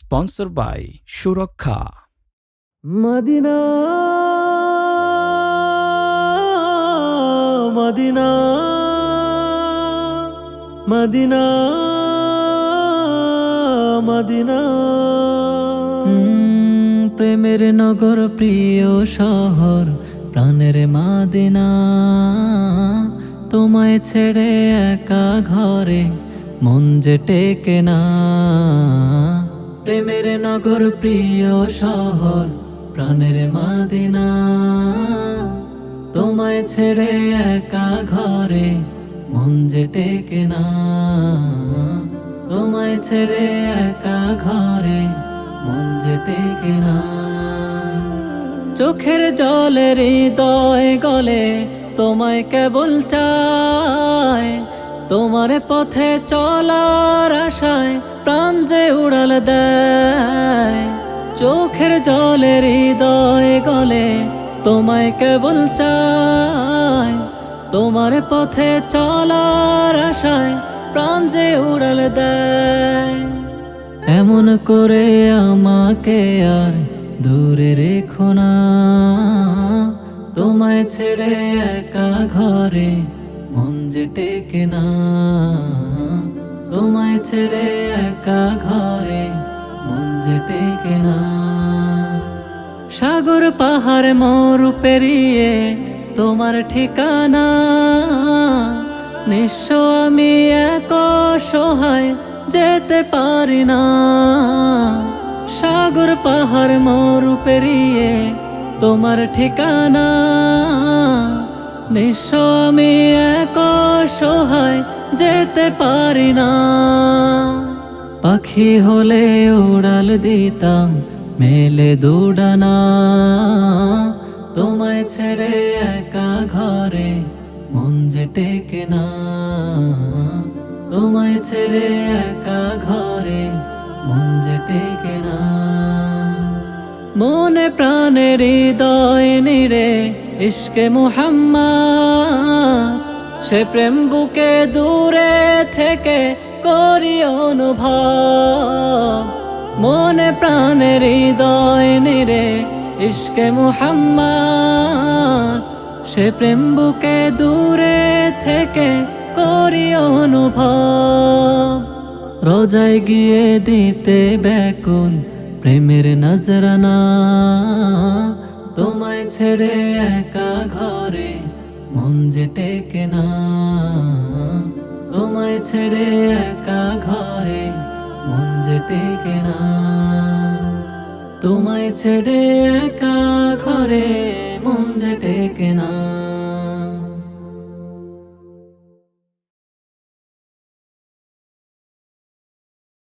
Sponsor by Suraksha Medina Medina Medina Medina প্রেমের নগর প্রিয় শহর প্রাণের মাদিনা। তোমায় ছেড়ে একা ঘরে মন যে টেকে না। প্রেমের নগর প্রিয় শহর, প্রাণের মাদিনা। তোমায় ছেড়ে একা ঘরে মন যে টেকে না। তোমায় ছেড়ে একা ঘরে মন যে টেকে না। চোখের জলের হৃদয় গলে তোমায় কেবল চায় তোমার পথে চলার আশায় প্রাণ যে উড়াল দেয়। চোখের জলের হৃদয় গলে তোমায় কেবল চায়। তোমার পথে চলার আশায় প্রাণ যে উড়াল দেয়। এমন করে আমাকে আর দূরে রেখো না। তোমায় ছেড়ে একা ঘরে যে টেকে না তোমায় ছেড়ে একা ঘরে মন যে টেকে না সাগর পাহাড় মোর পেরিয়ে তোমার ঠিকানা। নিঃস্ব আমি এক সহায় যেতে পারি না। সাগর পাহাড় মোর পেরিয়ে তোমার ঠিকানা। নিঃস্ব এক সহায় যেতে পারি না। পাখি হলে উড়াল দিতাম, মেলে দুডানা। তোমায় ছেড়ে একা ঘরে মন যে টেকে না। তোমায় ছেড়ে একা ঘরে মন যে টেকে না। মনে প্রাণের হৃদয় নিরে ইশকে মুহাম্মদ, সে প্রেম বুকে দূরে থেকে করি অনুভব। মনে প্রাণের হৃদয় নিরে ইশকে মুহাম্মদ, সে প্রেম বুকে দূরে থেকে করি অনুভব। রোজায় গিয়ে দিতে বেকুন প্রেমের নজরানা। তোমায় ছেড়ে একা ঘরে মন যে টেকে না। তোমায় ছেড়ে একা ঘরে মন যে টেকে না। তোমায় ছেড়ে একা ঘরে মন যে টেকে না।